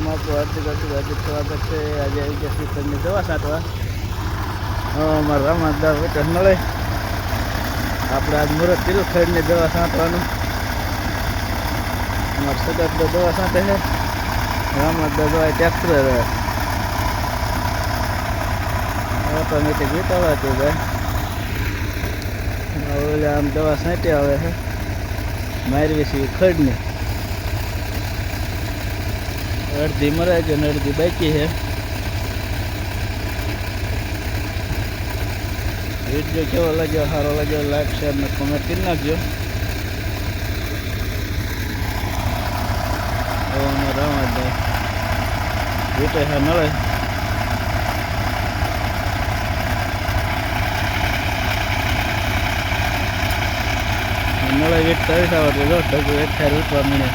આપણું હાર્દિક હાર્દિક હાર્દિક સ્વાગત છે આજે આવી ગયા શ્રીફળની દવા છાંટવા હા અમારા રામાદાર વચ્ચે મળે આપણે આજ મુરત કીધું ખડની દવા છાંટવાનું અમારે તો દવા છાંટે છે રામાદાર દવા ટ્રેક્ટર ઓટોમેટિક વીતવાતું જાય ઓલે આમ દવા સાંટી આવે છે. મારવી છે ખડની. અડધી મરાય છે અને અડધી બાકી છે. વીડિયો કેવો લાગ્યો? સારો લાગ્યો? લાઈક શેર ને કોમેન્ટ કરી નાખજો. વીટે હા નળે નળે વીટ કરી સાવ જો ઢગુ એક થાય રૂટવા મળે.